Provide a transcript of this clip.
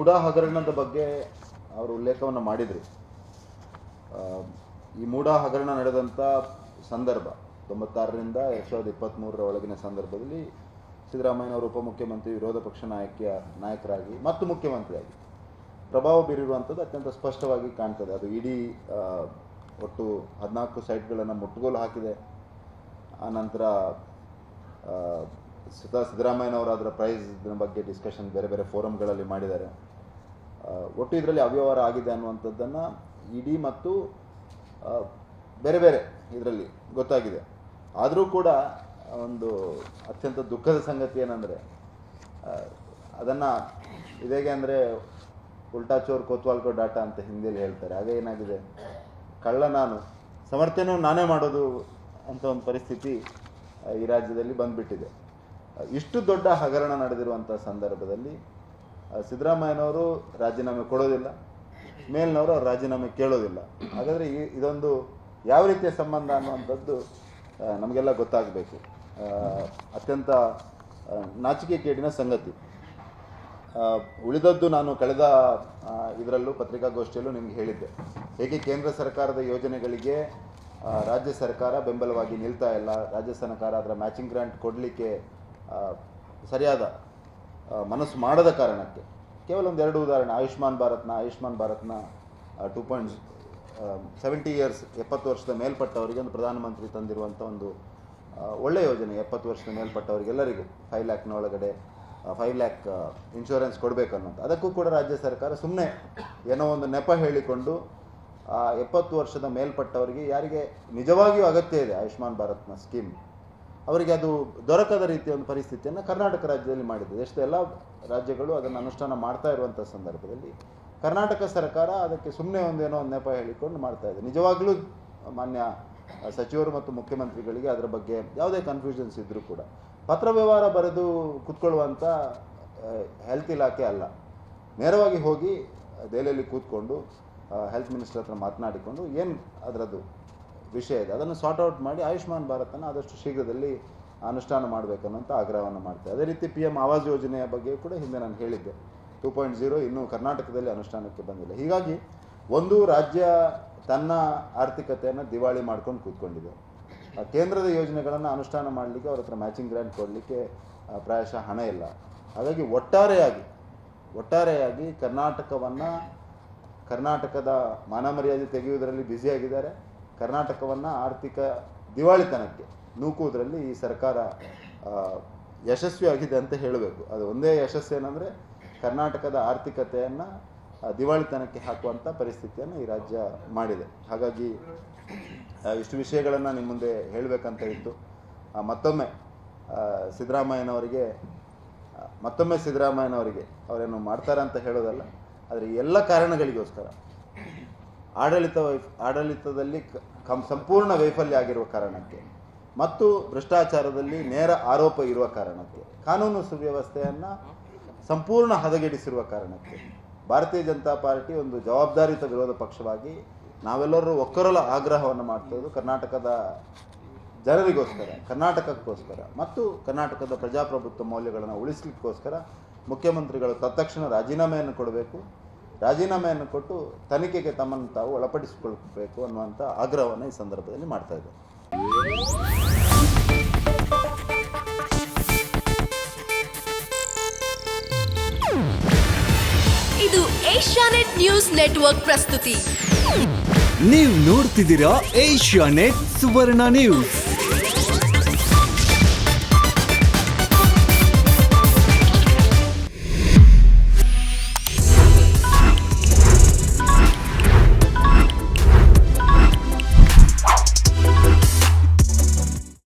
ಮೂಡಾ ಹಗರಣದ ಬಗ್ಗೆ ಅವರು ಉಲ್ಲೇಖವನ್ನು ಮಾಡಿದರು. ಈ ಮೂಡಾ ಹಗರಣ ನಡೆದಂಥ ಸಂದರ್ಭ ತೊಂಬತ್ತಾರರಿಂದ ಎರಡು ಸಾವಿರದ ಇಪ್ಪತ್ತ್ಮೂರರ ಒಳಗಿನ ಸಂದರ್ಭದಲ್ಲಿ ಸಿದ್ದರಾಮಯ್ಯನವರು ಉಪಮುಖ್ಯಮಂತ್ರಿ, ವಿರೋಧ ಪಕ್ಷ ನಾಯಕಿಯ ನಾಯಕರಾಗಿ ಮತ್ತು ಮುಖ್ಯಮಂತ್ರಿಯಾಗಿ ಪ್ರಭಾವ ಬೀರಿರುವಂಥದ್ದು ಅತ್ಯಂತ ಸ್ಪಷ್ಟವಾಗಿ ಕಾಣ್ತದೆ. ಅದು ಇಡೀ ಒಟ್ಟು ಹದಿನಾಲ್ಕು ಸೈಟ್ಗಳನ್ನು ಮುಟ್ಟುಗೋಲು ಹಾಕಿದೆ. ಆನಂತರ ಸುಧಾ ಸಿದ್ದರಾಮಯ್ಯನವರು ಅದರ ಪ್ರೈಸ್ ಬಗ್ಗೆ ಡಿಸ್ಕಷನ್ ಬೇರೆ ಬೇರೆ ಫೋರಮ್ಗಳಲ್ಲಿ ಮಾಡಿದ್ದಾರೆ. ಒಟ್ಟು ಇದರಲ್ಲಿ ಅವ್ಯವಹಾರ ಆಗಿದೆ ಅನ್ನುವಂಥದ್ದನ್ನು ಇಡಿ ಮತ್ತು ಬೇರೆ ಬೇರೆ ಇದರಲ್ಲಿ ಗೊತ್ತಾಗಿದೆ. ಆದರೂ ಕೂಡ ಒಂದು ಅತ್ಯಂತ ದುಃಖದ ಸಂಗತಿ ಏನಂದರೆ ಅದನ್ನು ಇದೇಗೆ ಅಂದರೆ ಉಲ್ಟಾ ಚೋರ್ ಕೋತ್ವಾಲ್ಕೋ ಡಾಟಾ ಅಂತ ಹಿಂದಿಯಲ್ಲಿ ಹೇಳ್ತಾರೆ. ಹಾಗೆ ಏನಾಗಿದೆ? ಕಳ್ಳ ನಾನು ಸಮರ್ಥನೆಯೂ ನಾನೇ ಮಾಡೋದು ಅಂತ ಒಂದು ಪರಿಸ್ಥಿತಿ ಈ ರಾಜ್ಯದಲ್ಲಿ ಬಂದ್ಬಿಟ್ಟಿದೆ. ಇಷ್ಟು ದೊಡ್ಡ ಹಗರಣ ನಡೆದಿರುವಂಥ ಸಂದರ್ಭದಲ್ಲಿ ಸಿದ್ದರಾಮಯ್ಯನವರು ರಾಜೀನಾಮೆ ಕೊಡೋದಿಲ್ಲ, ಮೇಲ್ನವರು ರಾಜೀನಾಮೆ ಕೇಳೋದಿಲ್ಲ. ಹಾಗಾದರೆ ಇದೊಂದು ಯಾವ ರೀತಿಯ ಸಂಬಂಧ ಅನ್ನುವಂಥದ್ದು ನಮಗೆಲ್ಲ ಗೊತ್ತಾಗಬೇಕು. ಅತ್ಯಂತ ನಾಚಿಕೆ ಕೇಡಿನ ಸಂಗತಿ. ಉಳಿದದ್ದು ನಾನು ಕಳೆದ ಇದರಲ್ಲೂ ಪತ್ರಿಕಾಗೋಷ್ಠಿಯಲ್ಲೂ ನಿಮ್ಗೆ ಹೇಳಿದ್ದೆ. ಹೇಗೆ ಕೇಂದ್ರ ಸರ್ಕಾರದ ಯೋಜನೆಗಳಿಗೆ ರಾಜ್ಯ ಸರ್ಕಾರ ಬೆಂಬಲವಾಗಿ ನಿಲ್ತಾ ಇಲ್ಲ, ರಾಜ್ಯ ಸರ್ಕಾರ ಅದರ ಮ್ಯಾಚಿಂಗ್ ಗ್ರಾಂಟ್ ಕೊಡಲಿಕ್ಕೆ ಸರಿಯಾದ ಮನಸ್ಸು ಮಾಡದ ಕಾರಣಕ್ಕೆ, ಕೇವಲ ಒಂದು ಎರಡು ಉದಾಹರಣೆ, ಆಯುಷ್ಮಾನ್ ಭಾರತ್ನ ಆಯುಷ್ಮಾನ್ ಭಾರತ್ನ ಟೂ ಪಾಯಿಂಟ್ ಸೆವೆಂಟಿ ಇಯರ್ಸ್ ಎಪ್ಪತ್ತು ವರ್ಷದ ಮೇಲ್ಪಟ್ಟವರಿಗೆ ಒಂದು ಪ್ರಧಾನಮಂತ್ರಿ ತಂದಿರುವಂಥ ಒಂದು ಒಳ್ಳೆಯ ಯೋಜನೆ, ಎಪ್ಪತ್ತು ವರ್ಷದ ಮೇಲ್ಪಟ್ಟವರಿಗೆಲ್ಲರಿಗೂ ಫೈವ್ ಲ್ಯಾಕ್ನ ಒಳಗಡೆ ಫೈವ್ ಲ್ಯಾಕ್ ಇನ್ಶೂರೆನ್ಸ್ ಕೊಡಬೇಕು ಅನ್ನೋಂಥ ಅದಕ್ಕೂ ಕೂಡ ರಾಜ್ಯ ಸರ್ಕಾರ ಸುಮ್ಮನೆ ಏನೋ ಒಂದು ನೆಪ ಹೇಳಿಕೊಂಡು ಎಪ್ಪತ್ತು ವರ್ಷದ ಮೇಲ್ಪಟ್ಟವರಿಗೆ ಯಾರಿಗೆ ನಿಜವಾಗಿಯೂ ಅಗತ್ಯ ಇದೆ ಆಯುಷ್ಮಾನ್ ಭಾರತ್ನ ಸ್ಕೀಮ್ ಅವರಿಗೆ ಅದು ದೊರಕದ ರೀತಿಯ ಒಂದು ಪರಿಸ್ಥಿತಿಯನ್ನು ಕರ್ನಾಟಕ ರಾಜ್ಯದಲ್ಲಿ ಮಾಡಿದೆ. ದೇಶದ ಎಲ್ಲ ರಾಜ್ಯಗಳು ಅದನ್ನು ಅನುಷ್ಠಾನ ಮಾಡ್ತಾ ಇರುವಂಥ ಸಂದರ್ಭದಲ್ಲಿ ಕರ್ನಾಟಕ ಸರ್ಕಾರ ಅದಕ್ಕೆ ಸುಮ್ಮನೆ ಒಂದೇನೋ ಒಂದು ನೆಪ ಹೇಳಿಕೊಂಡು ಮಾಡ್ತಾ ಇದೆ. ನಿಜವಾಗ್ಲೂ ಮಾನ್ಯ ಸಚಿವರು ಮತ್ತು ಮುಖ್ಯಮಂತ್ರಿಗಳಿಗೆ ಅದರ ಬಗ್ಗೆ ಯಾವುದೇ ಕನ್ಫ್ಯೂಷನ್ಸ್ ಇದ್ದರೂ ಕೂಡ ಪತ್ರ ವ್ಯವಹಾರ ಬರೆದು ಕೂತ್ಕೊಳ್ಳುವಂಥ ಹೆಲ್ತ್ ಇಲಾಖೆ ಅಲ್ಲ. ನೇರವಾಗಿ ಹೋಗಿ ದೆಹಲಿಯಲ್ಲಿ ಕೂತ್ಕೊಂಡು ಹೆಲ್ತ್ ಮಿನಿಸ್ಟರ್ ಹತ್ರ ಮಾತನಾಡಿಕೊಂಡು ಏನು ಅದರದ್ದು? ವಿಷಯ ಇದೆ. ಅದನ್ನು ಸಾರ್ಟ್ ಔಟ್ ಮಾಡಿ ಆಯುಷ್ಮಾನ್ ಭಾರತನ ಆದಷ್ಟು ಶೀಘ್ರದಲ್ಲಿ ಅನುಷ್ಠಾನ ಮಾಡಬೇಕನ್ನೋಂಥ ಆಗ್ರಹವನ್ನು ಮಾಡ್ತೇವೆ. ಅದೇ ರೀತಿ ಪಿ ಎಂ ಆವಾಸ್ ಯೋಜನೆಯ ಬಗ್ಗೆ ಕೂಡ ಹಿಂದೆ ನಾನು ಹೇಳಿದ್ದೆ. ಟೂ ಪಾಯಿಂಟ್ ಜೀರೋ ಇನ್ನೂ ಕರ್ನಾಟಕದಲ್ಲಿ ಅನುಷ್ಠಾನಕ್ಕೆ ಬಂದಿಲ್ಲ. ಹೀಗಾಗಿ ಒಂದು ರಾಜ್ಯ ತನ್ನ ಆರ್ಥಿಕತೆಯನ್ನು ದಿವಾಳಿ ಮಾಡ್ಕೊಂಡು ಕೂತ್ಕೊಂಡಿದೆ. ಕೇಂದ್ರದ ಯೋಜನೆಗಳನ್ನು ಅನುಷ್ಠಾನ ಮಾಡಲಿಕ್ಕೆ ಅವ್ರ ಹತ್ರ ಮ್ಯಾಚಿಂಗ್ ಗ್ರ್ಯಾಂಟ್ ಕೊಡಲಿಕ್ಕೆ ಪ್ರಾಯಶಃ ಹಣ ಇಲ್ಲ. ಹಾಗಾಗಿ ಒಟ್ಟಾರೆಯಾಗಿ ಒಟ್ಟಾರೆಯಾಗಿ ಕರ್ನಾಟಕವನ್ನು ಕರ್ನಾಟಕದ ಮಾನ ಮರ್ಯಾದೆ ತೆಗೆಯುವುದರಲ್ಲಿ ಬ್ಯುಸಿಯಾಗಿದ್ದಾರೆ ಕರ್ನಾಟಕವನ್ನು ಆರ್ಥಿಕ ದಿವಾಳಿತನಕ್ಕೆ ನೂಕುವುದರಲ್ಲಿ ಈ ಸರ್ಕಾರ ಯಶಸ್ವಿಯಾಗಿದೆ ಅಂತ ಹೇಳಬೇಕು. ಅದು ಒಂದೇ ಯಶಸ್ಸೇನೆಂದರೆ ಕರ್ನಾಟಕದ ಆರ್ಥಿಕತೆಯನ್ನು ದಿವಾಳಿತನಕ್ಕೆ ಹಾಕುವಂಥ ಪರಿಸ್ಥಿತಿಯನ್ನು ಈ ರಾಜ್ಯ ಮಾಡಿದೆ. ಹಾಗಾಗಿ ಇಷ್ಟು ವಿಷಯಗಳನ್ನು ನಿಮ್ಮ ಮುಂದೆ ಹೇಳಬೇಕಂತ ಇತ್ತು. ಮತ್ತೊಮ್ಮೆ ಸಿದ್ದರಾಮಯ್ಯನವರಿಗೆ ಮತ್ತೊಮ್ಮೆ ಸಿದ್ದರಾಮಯ್ಯನವರಿಗೆ ಅವರೇನು ಮಾಡ್ತಾರೆ ಅಂತ ಹೇಳೋದಲ್ಲ, ಆದರೆ ಎಲ್ಲ ಕಾರಣಗಳಿಗೋಸ್ಕರ ಆಡಳಿತ ವೈಫ್, ಆಡಳಿತದಲ್ಲಿ ಕ- ಸಂಪೂರ್ಣ ವೈಫಲ್ಯ ಆಗಿರುವ ಕಾರಣಕ್ಕೆ ಮತ್ತು ಭ್ರಷ್ಟಾಚಾರದಲ್ಲಿ ನೇರ ಆರೋಪ ಇರುವ ಕಾರಣಕ್ಕೆ, ಕಾನೂನು ಸುವ್ಯವಸ್ಥೆಯನ್ನು ಸಂಪೂರ್ಣ ಹದಗೆಡಿಸಿರುವ ಕಾರಣಕ್ಕೆ ಭಾರತೀಯ ಜನತಾ ಪಾರ್ಟಿ ಒಂದು ಜವಾಬ್ದಾರಿತ ವಿರೋಧ ಪಕ್ಷವಾಗಿ ನಾವೆಲ್ಲರೂ ಒಕ್ಕರಲ ಆಗ್ರಹವನ್ನು ಮಾಡ್ತಿರೋದು ಕರ್ನಾಟಕದ ಜನರಿಗೋಸ್ಕರ, ಕರ್ನಾಟಕಕ್ಕೋಸ್ಕರ ಮತ್ತು ಕರ್ನಾಟಕದ ಪ್ರಜಾಪ್ರಭುತ್ವ ಮೌಲ್ಯಗಳನ್ನು ಉಳಿಸಲಿಕ್ಕೋಸ್ಕರ ಮುಖ್ಯಮಂತ್ರಿಗಳು ತತ್ಕ್ಷಣ ರಾಜೀನಾಮೆಯನ್ನು ಕೊಡಬೇಕು. ರಾಜೀನಾಮೆಯನ್ನು ಕೊಟ್ಟು ತನಿಖೆಗೆ ತಮ್ಮನ್ನು ತಾವು ಒಳಪಡಿಸಿಕೊಳ್ಬೇಕು ಅನ್ನುವಂಥ ಆಗ್ರಹವನ್ನು ಈ ಸಂದರ್ಭದಲ್ಲಿ ಮಾಡ್ತಾ ಇದ್ದಾರೆ. ಇದು ಏಷ್ಯಾನೆಟ್ ನ್ಯೂಸ್ ನೆಟ್ವರ್ಕ್ ಪ್ರಸ್ತುತಿ. ನೀವು ನೋಡ್ತಿದ್ದೀರಾ ಏಷ್ಯಾ ನೆಟ್ ಸುವರ್ಣ ನ್ಯೂಸ್.